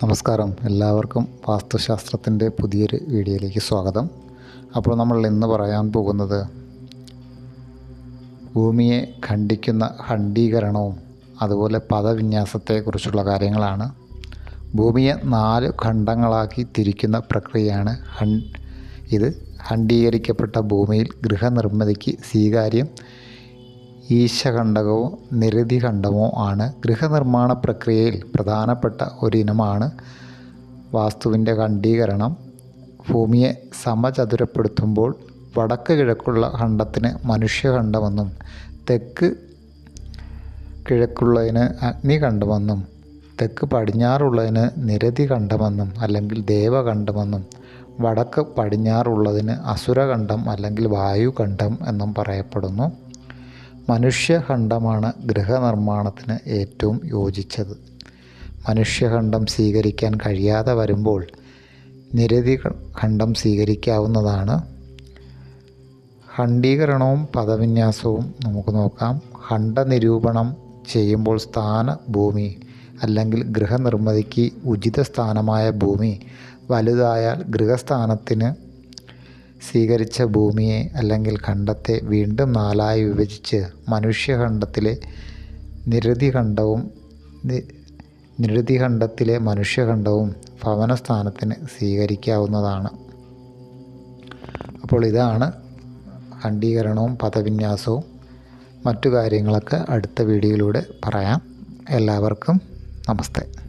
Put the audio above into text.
നമസ്കാരം. എല്ലാവർക്കും വാസ്തുശാസ്ത്രത്തിന്റെ പുതിയൊരു വീഡിയോയിലേക്ക് സ്വാഗതം. അപ്പോൾ നമ്മൾ ഇന്ന് പറയാൻ പോകുന്നത് ഭൂമിയെ ഖണ്ഡിക്കുന്ന ഖണ്ഡീകരണവും അതുപോലെ പദവിന്യാസത്തെക്കുറിച്ചുള്ള കാര്യങ്ങളാണ്. ഭൂമിയെ നാല് ഖണ്ഡങ്ങളാക്കി തിരിക്കുന്ന പ്രക്രിയയാണ് ഹൺ ഇത് ഖണ്ഡീകരിക്കപ്പെട്ട ഭൂമിയിൽ ഗൃഹനിർമ്മിതിക്ക് സ്വീകാര്യം ഈശഖണ്ഡകമോ നിരതികണ്ഠമോ ആണ്. ഗൃഹനിർമ്മാണ പ്രക്രിയയിൽ പ്രധാനപ്പെട്ട ഒരിനമാണ് വാസ്തുവിന്റെ ഖണ്ഡീകരണം ഭൂമിയെ സമചതുരപ്പെടുത്തുമ്പോൾ വടക്ക് കിഴക്കുള്ള ഖണ്ഡത്തിന് മനുഷ്യഖണ്ഡമെന്നും തെക്ക് കിഴക്കുള്ളതിന് അഗ്നികണ്ഠമെന്നും തെക്ക് പടിഞ്ഞാറുള്ളതിന് നിരതിഖണ്ഡമെന്നും അല്ലെങ്കിൽ ദേവകണ്ഠമെന്നും വടക്ക് പടിഞ്ഞാറുള്ളതിന് അസുരഖണ്ഠം അല്ലെങ്കിൽ വായുഖണ്ഠം എന്നും പറയപ്പെടുന്നു. മനുഷ്യഖണ്ഡമാണ് ഗൃഹനിർമ്മാണത്തിന് ഏറ്റവും യോജിച്ചത്. മനുഷ്യഖണ്ഡം സ്വീകരിക്കാൻ കഴിയാതെ വരുമ്പോൾ നിരതി ഖണ്ഡം സ്വീകരിക്കാവുന്നതാണ്. ഖണ്ഡീകരണവും പദവിന്യാസവും നമുക്ക് നോക്കാം. ഖണ്ഡനിരൂപണം ചെയ്യുമ്പോൾ സ്ഥാന ഭൂമി അല്ലെങ്കിൽ ഗൃഹനിർമ്മിതിക്ക് ഉചിത സ്ഥാനമായ ഭൂമി വലുതായാൽ ഗൃഹസ്ഥാനത്തിന് സ്വീകരിച്ച ഭൂമിയെ അല്ലെങ്കിൽ ഖണ്ഡത്തെ വീണ്ടും നാലായി വിഭജിച്ച് മനുഷ്യഖണ്ഡത്തിലെ നിരതിഖണ്ഡവും നിരതിഖണ്ഡത്തിലെ മനുഷ്യഖണ്ഡവും ഭവനസ്ഥാനത്തിന് സ്വീകരിക്കാവുന്നതാണ്. അപ്പോൾ ഇതാണ് ഖണ്ഡീകരണവും പദവിന്യാസവും. മറ്റു കാര്യങ്ങളൊക്കെ അടുത്ത വീഡിയോയിലൂടെ പറയാം. എല്ലാവർക്കും നമസ്തേ.